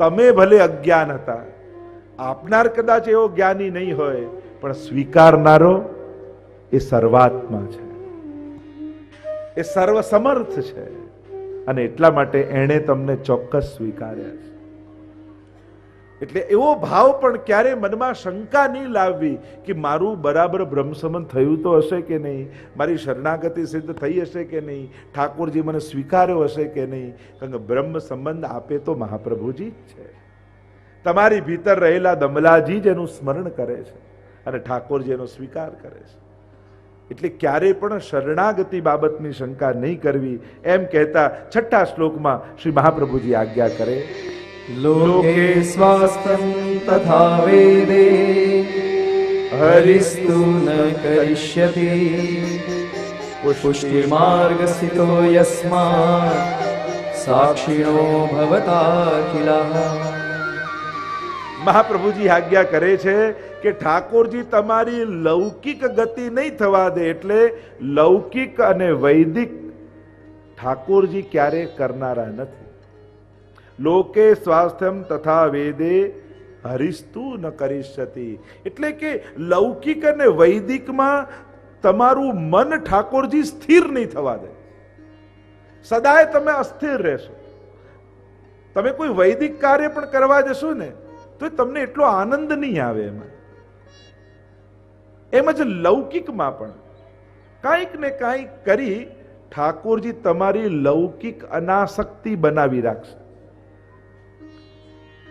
તમે ભલે અજ્ઞાન હતા, આપનાર કદાચ એવો જ્ઞાની નહીં હોય, પણ સ્વીકારનારો એ સર્વાત્મા છે. એ સર્વસમર્થ છે. અને એટલા માટે એણે તમને ચોક્કસ સ્વીકાર્યા છે. એટલે એવો ભાવ પણ ક્યારે મનમાં શંકા નહીં લાવવી કે મારું બરાબર બ્રહ્મસમન થયું તો હશે કે નહીં? મારી શરણાગતિ સિદ્ધ થઈ હશે કે નહીં? ઠાકોરજી મને સ્વીકાર્યો હશે કે નહીં? કારણ કે બ્રહ્મ સંબંધ આપે તો મહાપ્રભુજી છે. તમારી ભીતર રહેલા દમલાજી જ એનું સ્મરણ કરે છે અને ઠાકોરજી એનો સ્વીકાર કરે છે. એટલે ક્યારે પણ શરણાગતિ બાબતની શંકા નહીં કરવી. એમ કહેતા છઠ્ઠા શ્લોકમાં શ્રી મહાપ્રભુજી આજ્ઞા કરે लोके स्वास्थ्यं तथा वेदे हरिस्तु न करिष्यति पुष्टिमार्गस्थितो यस्मात् साक्षिणो भवताखिलाः મહાપ્રભુજી આજ્ઞા કરે છે કે ઠાકોરજી તમારી લૌકિક ગતિ નહીં થવા દે એટલે લૌકિક અને વૈદિક ઠાકોરજી ક્યારે કરનારા નથી લોકે સ્વાસ્થ્યમ તથા વેદે હરિસ્તુ ન કરીશતી એટલે કે લૌકિક અને વૈદિકમાં તમારું મન ઠાકોરજી સ્થિર નહીં થવા દે. સદાય તમે અસ્થિર રહેશો. તમે કોઈ વૈદિક કાર્ય પણ કરવા જશો ને, તો તમને એટલો આનંદ નહીં આવે એમાં. એમ જ લૌકિકમાં પણ કાંઈક ને કાંઈક કરી ઠાકોરજી તમારી લૌકિક અનાસક્તિ બનાવી રાખશે.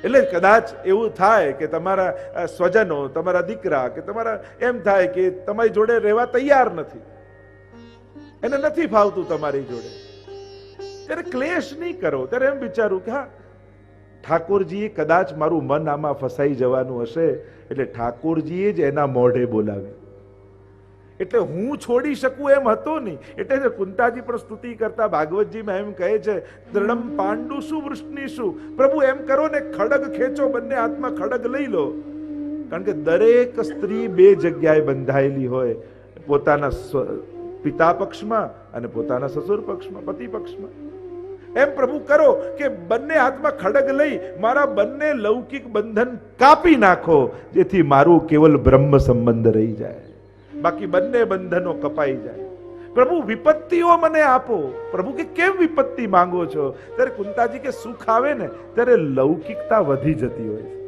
એટલે કદાચ એવું થાય કે તમારા સ્વજનો, તમારા દીકરા કે તમારા, એમ થાય કે તમારી જોડે રહેવા તૈયાર નથી. એને નથી ફાવતું તમારી જોડે. ત્યારે ક્લેશ નહીં કરો. ત્યારે એમ વિચારું કે હા, ઠાકોરજીએ કદાચ મારું મન આમાં ફસાઈ જવાનું હશે, એટલે ઠાકોરજીએ જ એના મોઢે બોલાવ્યું. એટલે હું છોડી શકું એમ હતો નહીં. એટલે જે કુંતાજી પણ સ્તુતિ કરતા ભાગવતજીમાં એમ કહે છે, દ્રણમ પાંડુ શું વૃષ્ણિ શું? પ્રભુ એમ કરો ને, ખડગ ખેંચો, બંને હાથમાં ખડગ લઈ લો. કારણ કે દરેક સ્ત્રી બે જગ્યાએ બંધાયેલી હોય. પોતાના પિતા પક્ષમાં અને પોતાના સસુર પક્ષમાં, પતિ પક્ષમાં. એમ પ્રભુ કરો કે બંને હાથમાં ખડગ લઈ મારા બંને લૌકિક બંધન કાપી નાખો, જેથી મારું કેવલ બ્રહ્મ સંબંધ રહી જાય. બાકી બંને બંધનો કપાઈ જાય. પ્રભુ, વિપત્તિઓ મને આપો. પ્રભુ, કે કેમ વિપત્તિ માંગો છો? ત્યારે કુંતાજી કે સુખ આવે ને, ત્યારે લૌકિકતા વધી જતી હોય છે.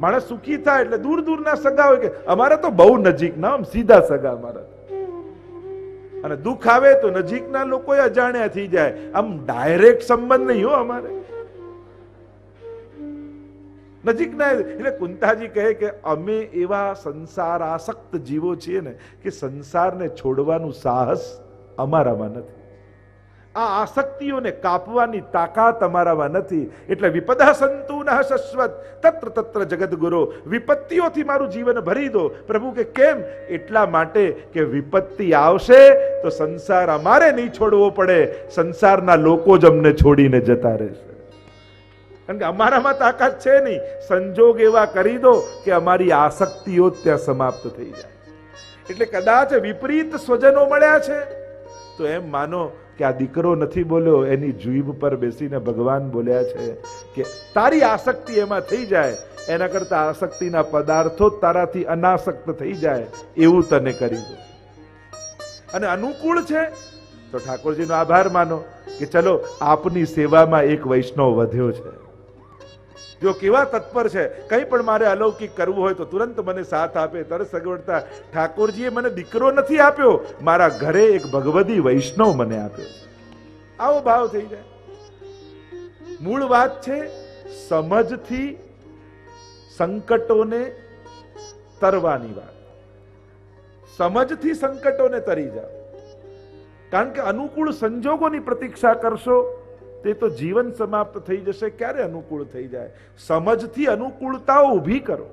માણસ સુખી થાય એટલે દૂર દૂરના સગા હોય કે, અમારા તો બહુ નજીક ના સીધા સગા અમારા અને દુઃખ આવે તો નજીકના લોકો અજાણ્યા થઈ જાય. આમ ડાયરેક્ટ સંબંધ નહીં હો અમારે. નજીકના એટલે કુંતાજી કહે કે અમે એવા સંસાર આસક્ત જીવો છીએ ને કે સંસારને છોડવાનું સાહસ અમારામાં નથી. આ આસક્તિઓને કાપવાની તાકાત અમારામાં નથી. એટલે વિપદા સંતુ ન શશ્વત તત્ર તત્ર જગદગુરો, વિપત્તિઓથી મારું જીવન ભરી દો. પ્રભુ કે કેમ? એટલા માટે કે વિપત્તિ આવશે તો સંસાર અમારે નહીં છોડવો પડે. સંસારના લોકો જ અમને છોડીને જતા રહેશે. કારણ કે અમારામાં તાકાત છે નહીં. સંજોગ એવા કરી દો કે અમારી આસક્તિઓ ત્યાં સમાપ્ત થઈ જાય. એટલે કદાચ વિપરીત સ્વજનો મળ્યા છે. તો એમ માનો કે આ દીકરો નથી બોલ્યો, એની જીભ પર બેસીને ભગવાન બોલ્યા છે કે તારી આસક્તિ એમાં થઈ જાય. એના કરતા આસક્તિના પદાર્થો તારાથી અનાસક્ત થઈ જાય. એવું તને કરી દો અને અનુકૂળ છે? તો ઠાકોરજીનો આભાર માનો કે ચલો આપની સેવામાં એક વૈષ્ણવ વધ્યો છે. જો કેવા તત્પર છે, કંઈ પણ મારે અલૌકિક કરવું હોય તો તુરંત મને સાથ આપે તરત સગવડતા ઠાકોરજીએ મને દીકરો નથી આપ્યો, મારા ઘરે એક ભગવદી વૈષ્ણવ મને આપ્યો આવો ભાવ થઈ જાય. મૂળ વાત છે, સમજથી સંકટોને તરવાની વાત. સમજથી સંકટોને તરી જાઓ. કારણ કે અનુકૂળ સંજોગોની પ્રતીક્ષા કરશો તે તો જીવન સમાપ્ત થઈ જશે, ક્યારે અનુકૂળ થઈ જાય? સમજથી અનુકૂળતાઓ ઊભી કરો.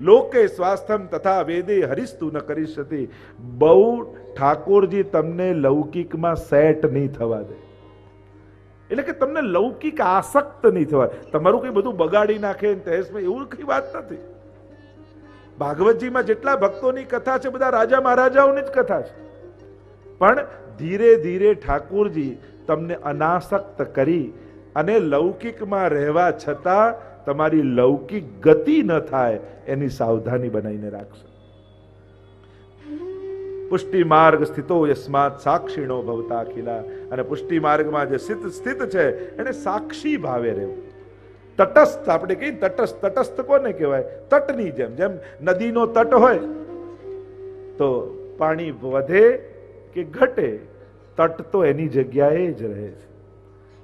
લોકે સ્વાસ્થ્યમ તથા વેદે હરિસ્તુ ન કરી શકે. બહુ ઠાકોરજી તમને લૌકિકમાં સેટ નહીં થવા દે. એટલે કે તમને લૌકિક આસક્ત નહીં થવા તમારું કઈ બધું બગાડી નાખે તહેસમાં એવું કઈ વાત નથી. ભાગવતજીમાં જેટલા ભક્તોની કથા છે, બધા રાજા મહારાજાઓની જ કથા છે. પણ ધીરે ધીરે ઠાકોરજી તમને અનાસક્ત કરી અને લૌકિકમાં રહેવા છતાં તમારી લૌકિક ગતિ ન થાય, એની સાવધાની બનાવીને રાખશો. પુષ્ટિ માર્ગ સ્થિતો યસ્માત સાક્ષીણો ભવતા ખીલા અને પુષ્ટિ માર્ગમાં જે સ્થિત સ્થિત છે, એને સાક્ષી ભાવે રહેવું. તટસ્થ, આપણે કહીએ તટસ્થ તટસ્થ કોને કહેવાય? તટની જેમ જેમ નદીનો તટ હોય, તો પાણી વધે કે ઘટે તટ તો એની જગ્યાએ જ રહે છે.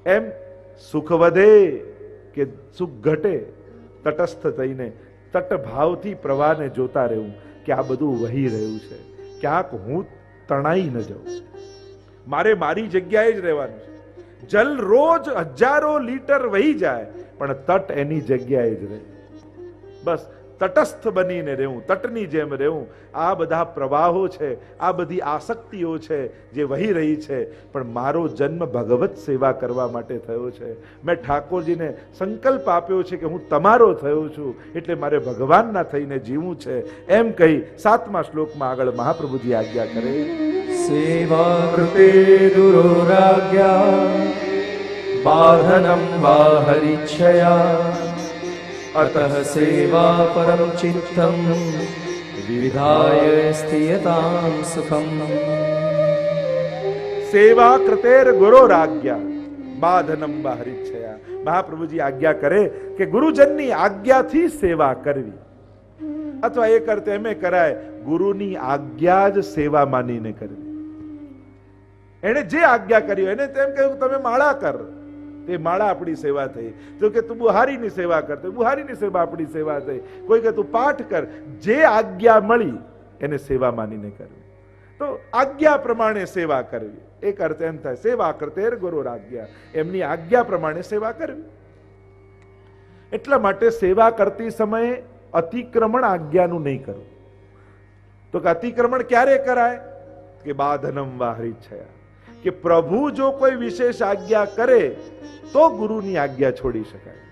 એમ સુખ વધે કે સુખ ઘટે, તટસ્થ થઈને તટ ભાવથી પ્રવાહને જોતા રહેવું કે આ બધું વહી રહ્યું છે. ક્યાંક હું તણાઈ ન જાઉં. મારે મારી જગ્યાએ જ રહેવાનું છે. જલ રોજ હજારો લીટર વહી જાય, પણ તટ એની જગ્યાએ જ રહે. બસ તટસ્થ બનીને રહેવું, તટની જેમ રહેવું. આ બધા પ્રવાહો છે, આ બધી આસક્તિઓ છે જે વહી રહી છે. પણ મારો જન્મ ભગવત સેવા કરવા માટે થયો છે. મેં ઠાકોરજીને સંકલ્પ આપ્યો છે કે હું તમારો થયો છું, એટલે મારે ભગવાનના થઈને જીવવું છે. એમ કહી સાતમા શ્લોકમાં આગળ મહાપ્રભુજી આજ્ઞા કરે. સેવા કૃતે દુરોરાજ્ઞા હરિચ્છયા सेवा પરમ ચિત્તમ વિવિધાય સ્થિયતામ સુખમ સેવા કૃતેર ગુરો રાજ્ઞા બાધનમ બાહરિચ્છયા મહાપ્રભુજી આજ્ઞા કરે કે ગુરુજનની આજ્ઞાથી સેવા કરવી અથવા એ કરતે એમે કરાય ગુરુની આજ્ઞા જ સેવા માનીને કરવી એણે જે આજ્ઞા કરી એને તેમ કહ્યું તમે માળા કર તે માળા આપણી સેવા થઈ. તો કે તું બુહારીની સેવા કર, તો બુહારીની સેવા આપણી સેવા થઈ. કોઈ કે તું પાઠ કર, જે આજ્ઞા મળી, એને સેવા માનીને કરવી. તો આજ્ઞા પ્રમાણે સેવા કરવી. એક અર્થ એમ થાય, સેવા કરતેર ગુરુ આજ્ઞા. એમની આજ્ઞા પ્રમાણે સેવા કરવી. એટલા માટે સેવા કરતી સમયે અતિક્રમણ આજ્ઞાનું નહીં કરવું. તો કે અતિક્રમણ ક્યારે કરાય? કે બાધનમ વાહરી કે પ્રભુ જો કોઈ વિશેષ આજ્ઞા કરે, તો ગુરુની આજ્ઞા છોડી શકાય.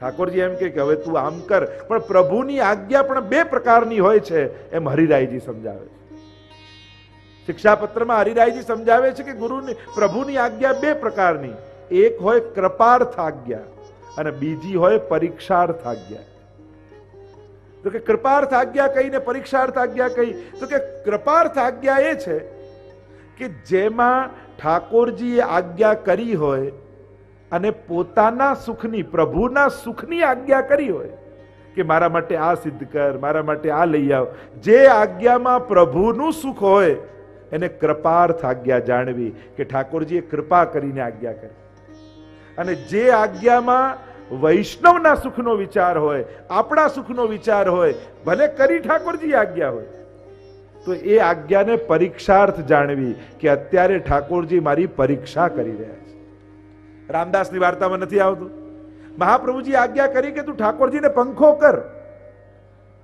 ઠાકોરજી એમ કે હવે તું આમ કર, પણ પ્રભુની આજ્ઞા પણ બે પ્રકારની હોય છે, એમ હરિરાયજી સમજાવે છે. શિક્ષાપત્રમાં હરિરાયજી સમજાવે છે કે ગુરુની, પ્રભુની આજ્ઞા બે પ્રકારની. એક હોય કૃપાર્થ આજ્ઞા, અને બીજી હોય પરીક્ષાર્થ આજ્ઞા. તો કે કૃપાર્થ આજ્ઞા કઈ ને પરીક્ષાર્થ આજ્ઞા કઈ તો કે કૃપાર્થ આજ્ઞા એ છે કે જેમાં ઠાકોરજીએ આજ્ઞા કરી હોય અને પોતાના સુખની, પ્રભુના સુખની આજ્ઞા કરી હોય કે મારા માટે આ સિદ્ધ કર, મારા માટે આ લઈ આવ. જે આજ્ઞામાં પ્રભુનું સુખ હોય, એને કૃપાર્થ આજ્ઞા જાણવી કે ઠાકોરજીએ કૃપા કરીને આજ્ઞા કરી. અને જે આજ્ઞામાં વૈષ્ણવના સુખનો વિચાર હોય, આપણા સુખનો વિચાર હોય, ભલે કરી ઠાકોરજી આજ્ઞા હોય તો એ આજ્ઞાને પરીક્ષાર્થ જાણવી કે અત્યારે ઠાકોરજી મારી પરીક્ષા કરી રહ્યા છે. રામદાસની વાર્તામાં નથી આવતું. મહાપ્રભુજી આજ્ઞા કરી કે તું ઠાકોરજીને પંખો કર.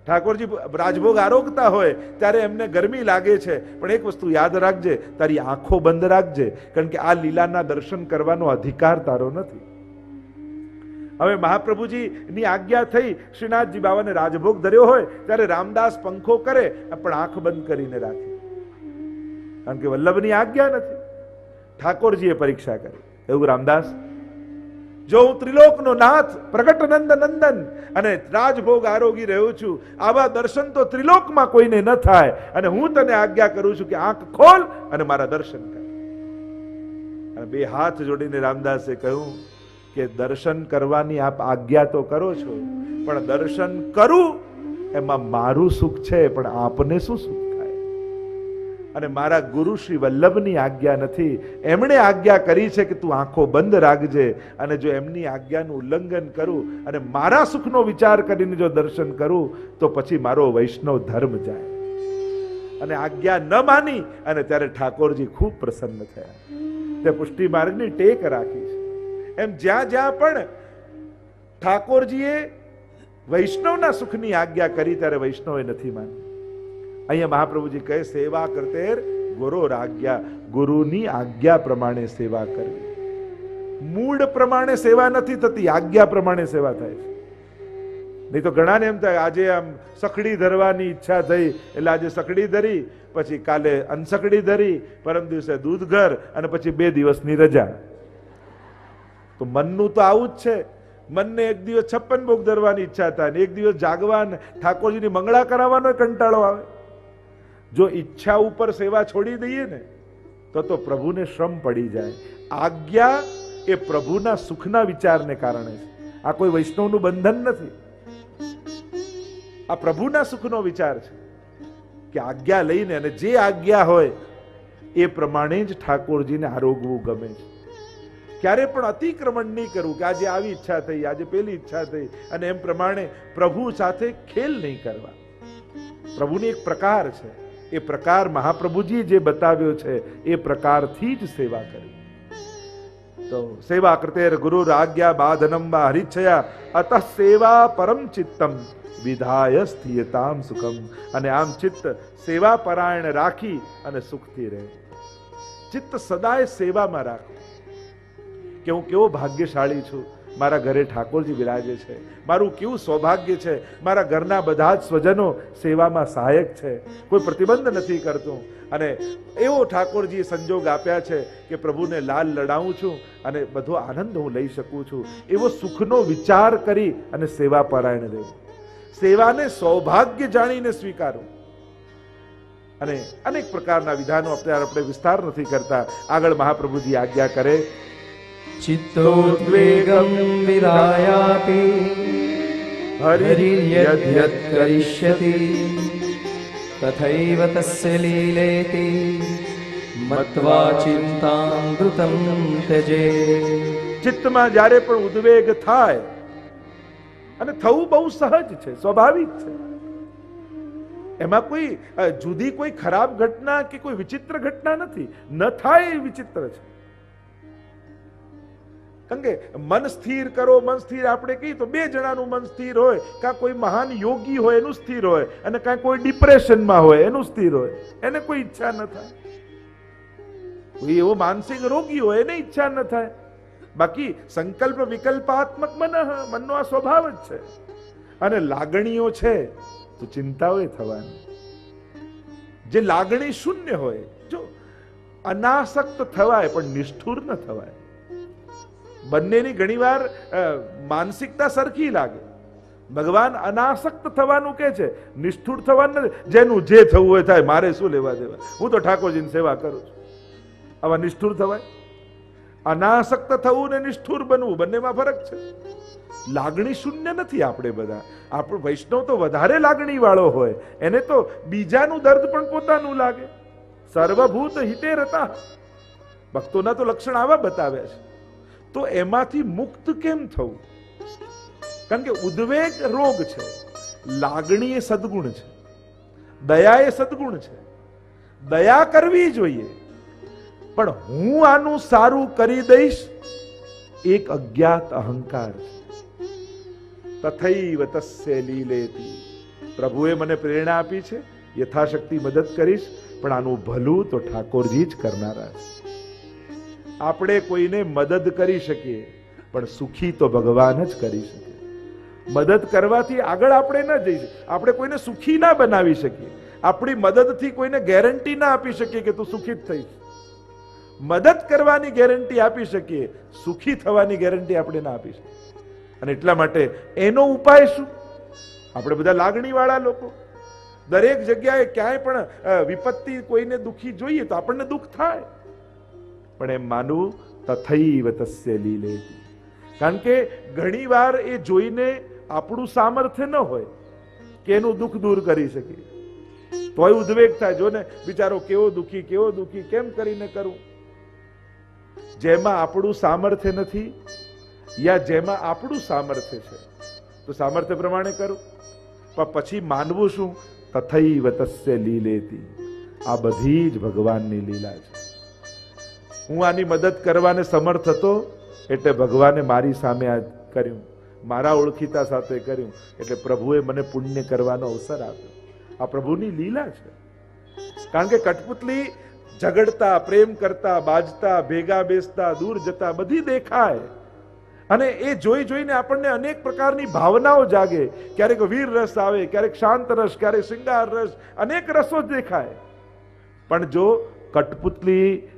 ઠાકોરજી રાજભોગ આરોગતા હોય ત્યારે એમને ગરમી લાગે છે. પણ એક વસ્તુ યાદ રાખજે, તારી આંખો બંધ રાખજે, કારણ કે આ લીલાના દર્શન કરવાનો અધિકાર તારો નથી. હવે મહાપ્રભુજી ની આજ્ઞા થઈ શ્રીનાથજી બાબાને રાજભોગ ધર્યો હોય, ત્યારે રામદાસ પંખો કરે, પણ આંખ બંધ કરીને રાખે. કારણ કે વલ્લભની આજ્ઞા નથી. ઠાકોરજીએ પરીક્ષા કરી. એવું રામદાસ, જો હું ત્રિલોકનો નાથ પ્રગટ નંદ નંદન અને રાજભોગ આરોગી રહ્યો છું, આવા દર્શન તો ત્રિલોકમાં કોઈને ન થાય. અને હું તને આજ્ઞા કરું છું કે આંખ ખોલ અને મારા દર્શન કર. બે હાથ જોડીને રામદાસે કહ્યું કે દર્શન કરવાની આપ આજ્ઞા તો કરો છો, પણ દર્શન કરું એમાં મારું સુખ છે, પણ આપને શું સુખ થાય? અને મારા ગુરુ શ્રી વલ્લભની આજ્ઞા નથી. એમણે આજ્ઞા કરી છે કે તું આંખો બંધ રાખજે અને જો એમની આજ્ઞાનું ઉલ્લંઘન કરું અને મારા સુખનો વિચાર કરીને જો દર્શન કરું, તો પછી મારો વૈષ્ણવ ધર્મ જાય. અને આજ્ઞા ન માની અને ત્યારે ઠાકોરજી ખૂબ પ્રસન્ન થયા. તે પુષ્ટિ માર્ગની ટેક રાખી. એમ જ્યાં જ્યાં પણ ઠાકોરજીએ વૈષ્ણવના સુખની આજ્ઞા કરી ત્યારે વૈષ્ણવે નથી માની. અહીંયા મહાપ્રભુજી કહે, સેવા કરતેર ગુરુ આજ્ઞા ગુરુની આજ્ઞા પ્રમાણે સેવા કરવી. મૂળ પ્રમાણે સેવા નથી થતી, આજ્ઞા પ્રમાણે સેવા થાય છે. નહીં તો ઘણાને એમ થાય, આજે આમ સકડી ધરવાની ઈચ્છા થઈ, એટલે આજે સકડી ધરી, પછી કાલે અનસકડી ધરી, પરમ દિવસે દૂધ ઘર અને પછી બે દિવસની રજા. તો મનનું તો આવું જ છે. મનને એક દિવસ છપ્પન ભોગ ધરવાની ઈચ્છા થાય ને એક દિવસ જાગવા ઠાકોરજીની મંગળા કરાવવાનો કંટાળો આવે. જો ઈચ્છા ઉપર સેવા છોડી દઈએ ને, તો તો પ્રભુને શ્રમ પડી જાય. આજ્ઞા એ પ્રભુના સુખના વિચારને કારણે છે. આ કોઈ વૈષ્ણવનું બંધન નથી. આ પ્રભુના સુખનો વિચાર છે કે આજ્ઞા લઈને અને જે આજ્ઞા હોય, એ પ્રમાણે જ ઠાકોરજીને આરોગવું ગમે છે. ક્યારે પણ અતિક્રમણ નહીં કરવું કે આજે આવી ઈચ્છા થઈ, આજે પેલી ઈચ્છા થઈ, અને એમ પ્રમાણે પ્રભુ સાથે ખેલ નહીં કરવા. પ્રભુની એક પ્રકાર છે. એ પ્રકાર મહાપ્રભુજી જે બતાવ્યો છે, એ પ્રકારથી જ સેવા કરી. તો સેવા કૃતેર ગુરુ આજ્ઞા બાધનમ વા હરિચ્છયા, અત સેવા પરમ ચિત્તમ, વિધાય સ્થિયતામ સુખમ. અને આમ ચિત્ત સેવા પરાયણ રાખી અને સુખથી રહે. ચિત્ત સદાય સેવામાં રાખો. કે હું કેવો ભાગ્યશાળી છું? મારા ઘરે ઠાકોરજી બિરાજે છે. મારું કેવું સૌભાગ્ય છે? મારા ઘરના બધા જ સ્વજનો સેવામાં સહાયક છે. કોઈ પ્રતિબંધ નથી કરતું. અને એવો ઠાકોરજીએ સંજોગ આપ્યા છે કે પ્રભુને લાલ લડાવું છું અને બધો આનંદ હું લઈ શકું છું. એવો સુખનો વિચાર કરી અને સેવા પરાયણ દેવું. સેવાને સૌભાગ્ય જાણીને સ્વીકારવું અને અનેક પ્રકારના વિધાનો અત્યારે આપણે વિસ્તાર નથી કરતા. આગળ મહાપ્રભુજી આજ્ઞા કરે चित्तोद्वेगं विधायापि हरिर्यद्यत् करिष्यति तथैव तस्य लीलेति मत्वा चिन्तामृतं त्यजे ચિત્તમાં જ્યારે પણ ઉદ્વેગ થાય અને થવું બહુ સહજ છે સ્વાભાવિક છે એમાં કોઈ અ, જુદી કોઈ ખરાબ ઘટના કે કોઈ વિચિત્ર ઘટના નથી ન થાય એ વિચિત્ર છે કારણ કે મન સ્થિર કરો, મન સ્થિર. આપણે કહીએ તો બે જણાનું મન સ્થિર હોય. કાં કોઈ મહાન યોગી હોય એનું સ્થિર હોય અને કાં કોઈ ડિપ્રેશનમાં હોય એનું સ્થિર હોય. એને કોઈ ઈચ્છા ન થાય. કોઈ એવો માનસિક રોગી હોય એને ઈચ્છા ન થાય. બાકી સંકલ્પ વિકલ્પાત્મક મન, મનનો આ સ્વભાવ જ છે. અને લાગણીઓ છે, તો ચિંતાઓ થવાની. જે લાગણી શૂન્ય હોય, જો અનાસક્ત થવાય પણ નિષ્ઠુર ન થવાય બંનેની ઘણીવાર માનસિકતા સરખી લાગે. ભગવાન અનાસક્ત થવાનું કે છે, નિષ્ઠુર થવાનું નથી. જેનું જે થવું હોય થાય, મારે શું લેવા દેવા? હું તો ઠાકોરજીની સેવા કરું છું. આવા નિષ્ઠુર થવાય? અનાસક્ત થવું ને નિષ્ઠુર બનવું, બંનેમાં ફરક છે. લાગણી શૂન્ય નથી આપણે બધા. આપણો વૈષ્ણવ તો વધારે લાગણી વાળો હોય. એને તો બીજાનું દર્દ પણ પોતાનું લાગે. સર્વભૂત હિતે રતા. ભક્તોના તો લક્ષણ આવા બતાવ્યા છે. તો એમાંથી મુક્ત કેમ થવું? કારણ કે ઉદ્વેગ રોગ છે, લાગણી એ સદગુણ છે, દયા એ સદગુણ છે, દયા કરવી જોઈએ. પણ હું આનું સારું કરી દઈશ, એક અજ્ઞાત અહંકાર તથૈવ તસ્ય લીલેતી. પ્રભુએ મને પ્રેરણા આપી છે, યથાશક્તિ મદદ કરીશ, પણ આનું ભલું તો ઠાકોરજી જ કરનારા છે. આપણે કોઈને મદદ કરી શકીએ, પણ સુખી તો ભગવાન જ કરી શકે. મદદ કરવાથી આગળ આપણે ન જઈ શકીએ. આપણે કોઈને સુખી ના બનાવી શકીએ. આપણી મદદથી કોઈને ગેરંટી ના આપી શકીએ કે તું સુખી થઈશ. મદદ કરવાની ગેરંટી આપી શકીએ, સુખી થવાની ગેરંટી આપણે ના આપી શકીએ. અને એટલા માટે એનો ઉપાય શું? આપણે બધા લાગણીવાળા લોકો. દરેક જગ્યાએ ક્યાંય પણ વિપત્તિ કોઈને દુખી જોઈએ તો આપણને દુઃખ થાય. પણ એમ માનવું તથૈવ તસ્ય લીલેતી. કારણ કે ઘણીવાર એ જોઈને આપણું સામર્થ્ય ન હોય કે એનું દુઃખ દૂર કરી શકીએ. તોય ઉદ્વેગ થાય જો ને, બિચારો કેવો દુઃખી કેવો દુઃખી, કેમ કરીને કરું? જેમાં આપણું સામર્થ્ય નથી યા જેમાં આપણું સામર્થ્ય છે, તો સામર્થ્ય પ્રમાણે કરું. પણ પછી માનવું શું? તથૈવ તસ્ય લીલેતી. આ બધી જ ભગવાનની લીલા છે. હું આની મદદ કરવાને સમર્થ હતો એટલે ભગવાને મારી સામે આ કર્યું. મારા ઓળખીતા સાથે કર્યું. એટલે પ્રભુએ મને પુણ્ય કરવાનો અવસર આપ્યો. આ પ્રભુની લીલા છે. કારણ કે કઠપુતલી ઝઘડતા, પ્રેમ કરતા, બાજતા, ભેગા બેસતા, દૂર જતા બધી દેખાય. અને એ જોઈ જોઈને આપણને અનેક પ્રકારની ભાવનાઓ જાગે. ક્યારેક વીર રસ આવે, ક્યારેક શાંત રસ, ક્યારેક શૃંગાર રસ, અનેક રસો જ દેખાય. પણ જો કઠપુતલી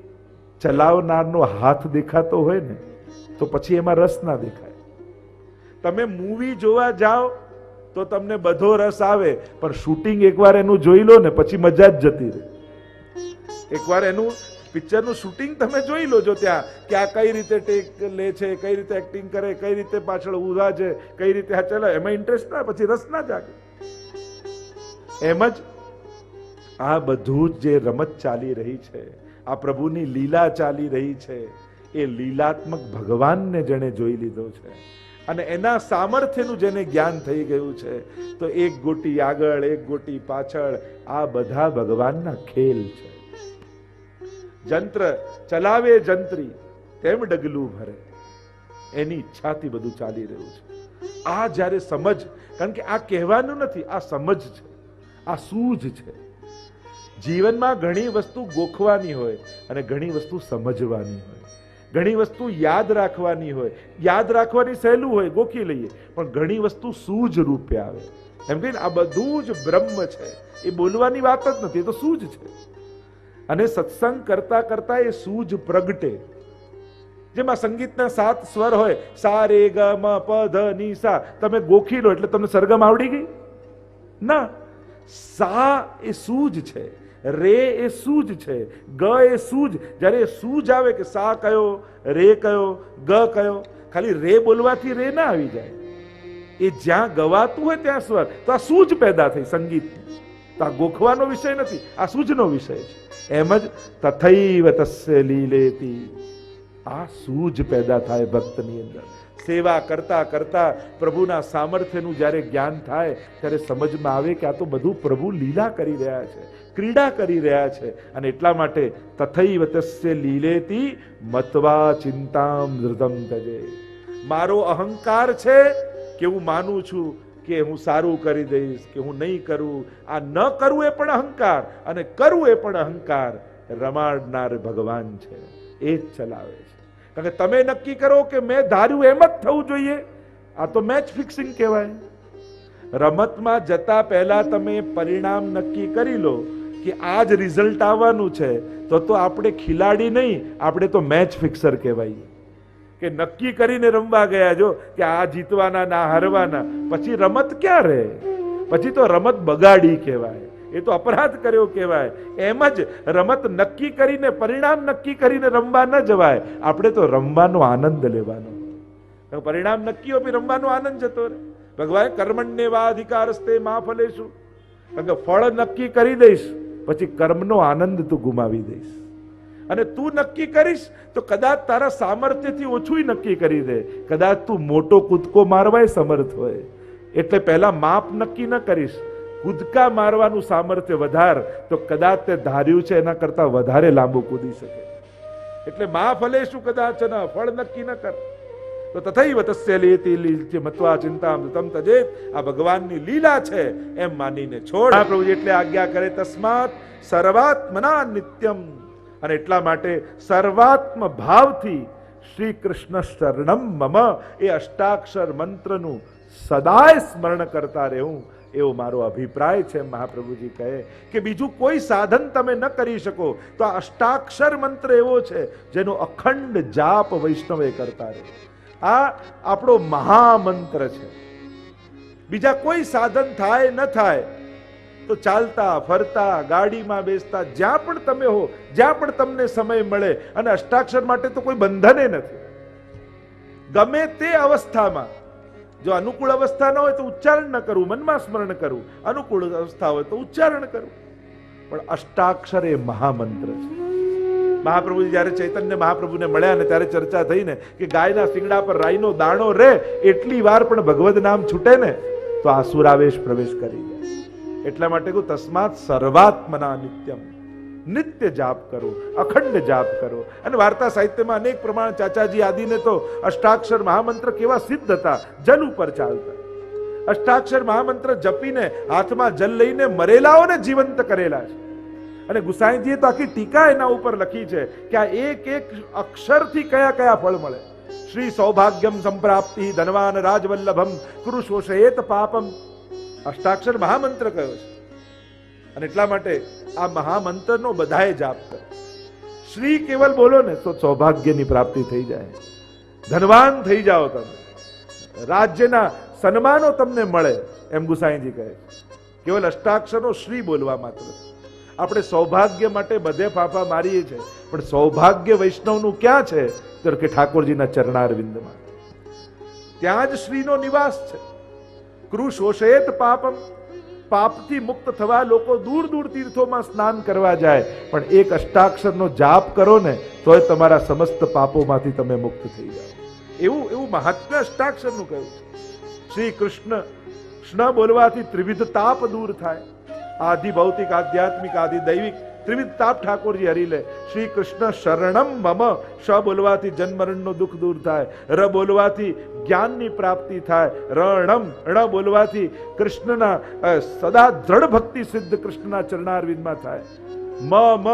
ચલાવનારનો હાથ દેખાતો હોય ને, તો પછી એમાં રસ ના દેખાય. તમે મૂવી જોવા જાઓ, તો તમને બધો રસ આવે, પણ શૂટિંગ એકવાર એનું જોઈ લો ને, પછી મજા જ જતી રહે. એકવાર એનું પિક્ચરનું શૂટિંગ તમે જોઈ લો જો ત્યાં, કે આ કઈ રીતે ટેક લે છે, કઈ રીતે એક્ટિંગ કરે, કઈ રીતે પાછળ ઊભા છે, કઈ રીતે આ ચલે એમાં ઇન્ટરેસ્ટ ના, પછી રસ ના જાગે. એમ જ આ બધું જ જે રમત ચાલી રહી છે આ પ્રભુની લીલા ચાલી રહી છે. એ લીલાત્મક ભગવાનને જેણે જોઈ લીધો છે. અને એના સામર્થ્યનું જેને જ્ઞાન થઈ ગયું છે, તો એક ગોટી આગળ, એક ગોટી પાછળ આ બધા ભગવાનના ખેલ છે. જંત્ર ચલાવે જંત્રી, તેમ ડગલું ભરે. એની ઈચ્છાથી બધું ચાલી રહ્યું છે. આ જ્યારે સમજ, કારણ કે આ કહેવાનું નથી, આ સમજ છે. આ સૂઝ છે. જીવનમાં ઘણી વસ્તુ ગોખવાની હોય અને ઘણી વસ્તુ સમજવાની હોય. ઘણી વસ્તુ યાદ રાખવાની હોય. યાદ રાખવાની સહેલું હોય, ગોખી લઈએ, પણ ઘણી વસ્તુ સૂઝ રૂપે આવે. એમ કહીને આ બધું જ બ્રહ્મ છે. એ બોલવાની વાત જ નથી, એ તો સૂઝ છે. અને સત્સંગ કરતા કરતા એ સૂઝ પ્રગટે. જેમાં સંગીતના સાત સ્વર હોય સા રે ગ, મ, પ, ધ, ની, સા. તમે ગોખી લો એટલે તમને સરગમ આવડી ગઈ? ના. સા એ સૂજ છે. રે એ સૂજ છે, ગ એ સૂજ. જ્યારે એ સૂજ આવે કે સા કયો, રે કયો, ગ કયો, ખાલી રે બોલવાથી રે ના આવી જાય. એ જ્યાં ગવાતું હોય ત્યાં સ્વર. તો આ સૂજ પેદા થઈ સંગીતની તો આ ગોખવાનો વિષય નથી, આ સૂજનો વિષય છે. એમ જ તથૈવ તસ્ય લીલેતી. આ સૂજ પેદા થાય ભક્તની અંદર. સેવા કરતા કરતા પ્રભુના સામર્થ્યનું જ્યારે જ્ઞાન થાય, ત્યારે સમજમાં આવે કે આ તો બધું પ્રભુ લીલા કરી રહ્યા છે. ક્રીડા કરી રહ્યા છે. અને એટલા માટે તથૈવ તસ્ય લીલેતી મત્વા ચિંતામ હૃદમ તજે. મારો અહંકાર છે કે હું માનું છું કે હું સારું કરી દઈશ, કે હું નહીં કરું. આ ન કરવું એ પણ અહંકાર અને કરવું એ પણ અહંકાર રમાડનાર ભગવાન છે. એ જ ચલાવે છે. કારણ કે તમે નક્કી કરો કે મેં ધાર્યું એમ જ થવું જોઈએ. આ તો મેચ ફિક્સિંગ કહેવાય. રમતમાં જતા પહેલા તમે પરિણામ નક્કી કરી લો. કે આ જ રિઝલ્ટ આવવાનું છે, તો તો આપણે ખિલાડી નહીં, આપણે તો મેચ ફિક્સર કહેવાય કે નક્કી કરીને રમવા ગયા જો, કે આ જીતવાના ના હારવાના, પછી રમત ક્યાં રહે પછી તો રમત બગાડી કહેવાય. એ તો અપરાધ કર્યો કહેવાય. એમ જ રમત નક્કી કરીને, પરિણામ નક્કી કરીને રમવા ન જવાય. આપણે તો રમવાનો આનંદ લેવાનો. પરિણામ નક્કી હોય રમવાનો આનંદ જતો રહે. ભગવાન, કર્મણ્ય વા અધિકારસ્તે મા ફલેશું ફળ નક્કી કરી દઈશ. પછી કર્મનો આનંદ તું ગુમાવી દઈશ. અને તું નક્કી કરીશ, તો કદાચ તારા સામર્થ્યથી ઓછું નક્કી કરી દે. કદાચ તું મોટો કૂદકો મારવાય સમર્થ હોય. એટલે પહેલા માપ નક્કી ન કરીશ. કૂદકા મારવાનું સામર્થ્ય વધાર, તો કદાચ તે ધાર્યું છે એના કરતા વધારે લાંબુ કૂદી શકે. એટલે મા ફલે શું કદાચ ફળ નક્કી ન કર. તો તથૈવ તસ્ય લેતી લીલથી મત્વા ચિંતા તમ તજે. આ ભગવાનની લીલા છે, એમ માનીને છોડ. આ પ્રભુ એટલે આજ્ઞા કરે, તસ્માત સર્વાત્મના નિત્યમ. અને એટલા માટે સર્વાત્મ ભાવથી શ્રી કૃષ્ણ શરણમ મમ. એ અષ્ટાક્ષર મંત્રનું સદાય સ્મરણ કરતા રહેવું, એવો મારો અભિપ્રાય છે મહાપ્રભુજી કહે. કે બીજું કોઈ સાધન તમે ન કરી શકો, તો આ અષ્ટાક્ષર મંત્ર એવો છે, જેનો અખંડ જાપ વૈષ્ણવે કરતા રહે. આ આપણો મહામંત્ર છે. બીજા કોઈ સાધન થાય, ન થાય, તો ચાલતા, ફરતા, ગાડીમાં બેસતા, જ્યાં પણ તમે હો, જ્યાં પણ તમને સમય મળે, અને અષ્ટાક્ષર માટે તો કોઈ બંધને નથી. ગમે તે અવસ્થામાં, જો અનુકૂળ અવસ્થા ન હોય તો ઉચ્ચારણ ન કરવું, મનમાં સ્મરણ કરવું. અનુકૂળ અવસ્થા હોય તો ઉચ્ચારણ કરવું. પણ અષ્ટાક્ષર એ મહામંત્ર છે. મહાપ્રભુજી જ્યારે ચૈતન્ય મહાપ્રભુને મળ્યા ને ત્યારે ચર્ચા થઈ ને કે ગાયના શિંગડા પર રાઈનો દાણો રે, એટલી વાર પણ ભગવદ નામ છૂટે ને, તો આસુરાવેશ પ્રવેશ કરી દે એટલા માટે કહું, તસ્માત સર્વાત્મના નિત્યમ. નિત્ય જાપ કરો, અખંડ જાપ કરો. અને વાર્તા સાહિત્યમાં અનેક પ્રમાણ ચાચાજી આદિને તો અષ્ટાક્ષર મહામંત્ર કેવા સિદ્ધ હતા, જલ ઉપર ચાલતા. અષ્ટાક્ષર મહામંત્ર જપીને હાથમાં જલ લઈને મરેલાઓને જીવંત કરેલા છે. અને ગુસાઈજીએ તો આખી ટીકા એના ઉપર લખી છે કે આ એક એક અક્ષરથી કયા કયા ફળ મળે. શ્રી સૌભાગ્યમ સંપ્રાપ્તિ ધનવાન રાજવલ્લભમ કૃષોષેત પાપમ. અષ્ટાક્ષર મહામંત્ર કયો છે? અને એટલા માટે આ મહામંત્રનો બધાએ જાપ કરે. શ્રી કેવલ બોલો ને તો સૌભાગ્યની પ્રાપ્તિ થઈ જાય. ધનવાન થઈ જાઓ તમે. રાજ્યના સન્માનો તમને મળે, એમ ગુસાઈજી કહે કેવલ અષ્ટાક્ષરનો શ્રી બોલવા માત્ર. આપણે સૌભાગ્ય માટે બધે ફાફા મારીએ છીએ. પણ સૌભાગ્ય વૈષ્ણવનું ક્યાં છે? તો કે ઠાકોરજીના ચરણારવિંદમાં. ત્યાં જ શ્રીનો નિવાસ છે. કૃશોષેત પાપમ. પાપથી મુક્ત થવા લોકો દૂર દૂર તીર્થોમાં સ્નાન કરવા જાય. પણ એક અષ્ટાક્ષરનો જાપ કરો ને, તોય તમારા સમસ્ત પાપોમાંથી તમે મુક્ત થઈ જાઓ. એવું એવું મહાત્મ્ય અષ્ટાક્ષરનું કહ્યું છે. શ્રી કૃષ્ણ કૃષ્ણ બોલવાથી ત્રિવિધ તાપ દૂર થાય. આદિ ભૌતિક આધ્યાત્મિક આધિ દૈવિક ત્રિવિધ તાપ ઠાકોરજી હરી લે શ્રી કૃષ્ણ શરણમ મમ શ બોલવાથી જન્મરણનું દુઃખ દૂર થાય। ર બોલવાથી જ્ઞાનની પ્રાપ્તિ થાય। રણમ, ણ બોલવાથી કૃષ્ણના સદા દ્રઢ ભક્તિ સિદ્ધ કૃષ્ણના ચરણારવિંદમાં થાય। મ મ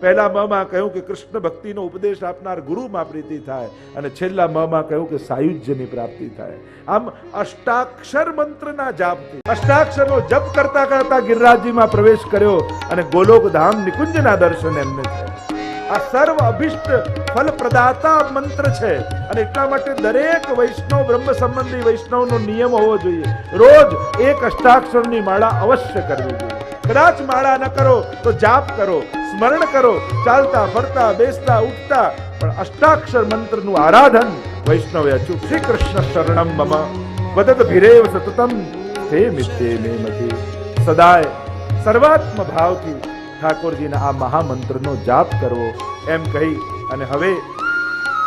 પહેલા મ માં કહ્યું કે કૃષ્ણ ભક્તિનો ઉપદેશ આપનાર ગુરુમાં પ્રીતિ થાય અને છેલ્લા મ માં કહ્યું કે સાયુજ્યની પ્રાપ્તિ થાય. આમ અષ્ટાક્ષર મંત્રના જાપથી. અષ્ટાક્ષરનો જપ કરતા કરતા ગિરરાજીમાં પ્રવેશ કર્યો અને ગોલોક ધામ નિકુંજના દર્શન એમને આ સર્વ અભિષ્ટ ફલ પ્રદાતા મંત્ર છે અને એટલા માટે દરેક વૈષ્ણવ બ્રહ્મ સંબંધી વૈષ્ણવનો નિયમ હોવો જોઈએ. રોજ એક અષ્ટાક્ષરની માળા અવશ્ય કરવી જોઈએ. કદાચ માળા ન કરો તો જાપ કરો. સ્મરણ કરો, ચાલતા, ફરતા, બેસતા, ઉઠતા, પણ અષ્ટાક્ષર મંત્રનું આરાધન વૈષ્ણવે અચૂક શ્રી કૃષ્ણ શરણમ મમ. વદત ભીરેવ સતતમ. તે મિત્તે મે મતિ સદાય સર્વાત્મ ભાવથી ઠાકોરજીના આ મહામંત્રનો જાપ કરવો, એમ કહી અને હવે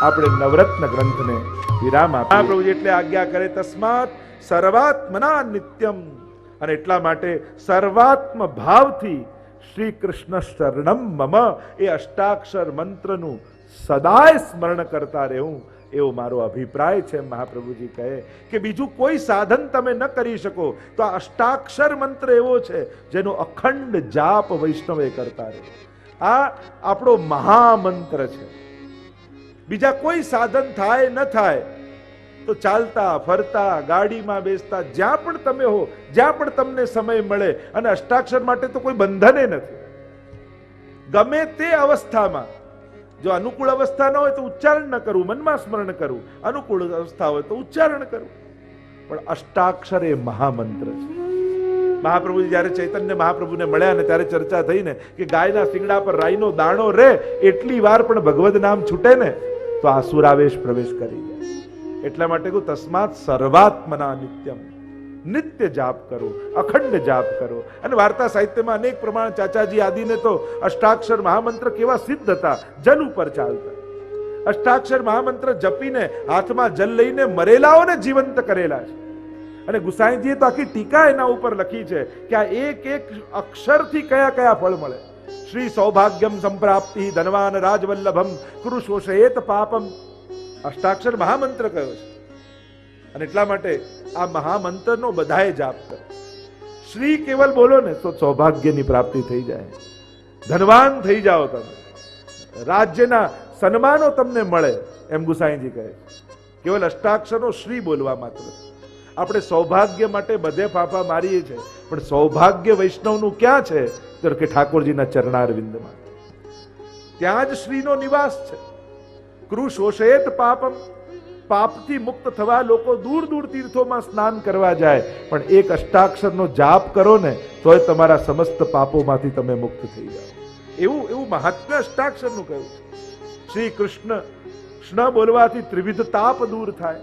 આપણે નવરત્ન ગ્રંથને વિરામ આપીએ. પ્રભુજી એટલે આજ્ઞા કરે, તસ્માત સર્વાત્મના નિત્યમ. અને એટલા માટે સર્વાત્મ ભાવથી શ્રી કૃષ્ણ શરણમ મમ એ અષ્ટાક્ષર મંત્રનું સદાય સ્મરણ કરતા રહેવું એવો મારો અભિપ્રાય છે મહાપ્રભુજી કહે કે બીજું કોઈ સાધન તમે ન કરી શકો તો આ અષ્ટાક્ષર મંત્ર એવો છે જેનો અખંડ જાપ વૈષ્ણવે કરતા રહે આ આપણો મહામંત્ર છે બીજા કોઈ સાધન થાય ન થાય તો ચાલતા, ફરતા, ગાડીમાં બેસતા, જ્યાં પણ તમે હો, જ્યાં પણ તમને સમય મળે અને અષ્ટાક્ષર માટે તો કોઈ બંધને નથી. ગમે તે અવસ્થામાં, જો અનુકૂળ અવસ્થા ન હોય તો ઉચ્ચારણ ન કરવું, મનમાં સ્મરણ કરવું. અનુકૂળ અવસ્થા હોય તો ઉચ્ચારણ કરવું. પણ અષ્ટાક્ષર એ મહામંત્ર છે. મહાપ્રભુજી જ્યારે ચૈતન્ય મહાપ્રભુને મળ્યા ને ત્યારે ચર્ચા થઈ ને કે ગાયના શિંગડા પર રાઈનો દાણો રે, એટલી વાર પણ ભગવદ નામ છૂટે ને, તો આસુરાવેશ પ્રવેશ કરી જાય એટલા માટે કહું, તસ્માત સર્વાત્મના નિત્યમ. નિત્ય જાપ કરો, અખંડ જાપ કરો. અને વાર્તા સાહિત્યમાં અનેક પ્રમાણ ચાચાજી આદિને તો અષ્ટાક્ષર મહામંત્ર કેવા સિદ્ધ હતા જલ ઉપર ચાલતા. અષ્ટાક્ષર મહામંત્ર જપીને હાથમાં જલ લઈને મરેલાઓને જીવંત કરેલા છે. અને ગુસાઈજીએ તો આખી ટીકા એના ઉપર લખી છે કે આ એક એક અક્ષરથી કયા કયા ફળ મળે. શ્રી સૌભાગ્યમ સંપ્રાપ્તિ ધનવાન રાજવલ્લભમ કૃષોષેત પાપમ. અષ્ટાક્ષર મહામંત્ર કયો છે. અને એટલા માટે આ મહામંત્રનો બધાએ જાપ કરો શ્રી કેવલ બોલો ને તો સૌભાગ્યની પ્રાપ્તિ થઈ જાય. ધનવાન થઈ જાઓ તમે. રાજ્યના સન્માનો તમને મળે, એમ ગુસાઈજી કહે કેવલ અષ્ટાક્ષરનો શ્રી બોલવા માત્ર. આપણે સૌભાગ્ય માટે બધે ફાફા મારીએ છીએ, પણ સૌભાગ્ય વૈષ્ણવનું ક્યાં છે? તો કે ઠાકોરજીના ચરણારવિંદમાં. ત્યાં જ શ્રીનો નિવાસ છે. કૃશોષેત પાપમ. પાપથી મુક્ત થવા લોકો દૂર દૂર તીર્થોમાં સ્નાન કરવા જાય. પણ એક અષ્ટાક્ષરનો જાપ કરો ને, તોય તમારા સમસ્ત પાપોમાંથી તમે મુક્ત થઈ જાઓ. એવું એવું મહાત્મ્ય અષ્ટાક્ષરનું કહ્યું છે. શ્રી કૃષ્ણ કૃષ્ણ બોલવાથી ત્રિવિધ તાપ દૂર થાય.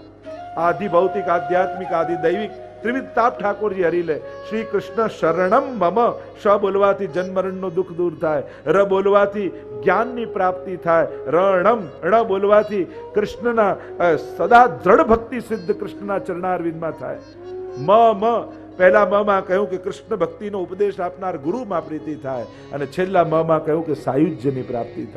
આદિ ભૌતિક, આધ્યાત્મિક, આદિ દૈવિક ત્રિવિધ તાપ ઠાકોરજી હરી લે શ્રી કૃષ્ણ શરણમ મમ શ બોલવાથી જન્મરણનું દુઃખ દૂર થાય ર બોલવાથી જ્ઞાનની પ્રાપ્તિ થાય રણમ ણ બોલવાથી કૃષ્ણના સદા દ્રઢ ભક્તિ સિદ્ધ કૃષ્ણના ચરણારવિંદમાં થાય મ મ પહેલા મ માં કહ્યું કે કૃષ્ણ ભક્તિનો ઉપદેશ આપનાર ગુરુમાં પ્રીતિ થાય અને છેલ્લા મ માં કહ્યું કે સાયુજ્યની પ્રાપ્તિ થાય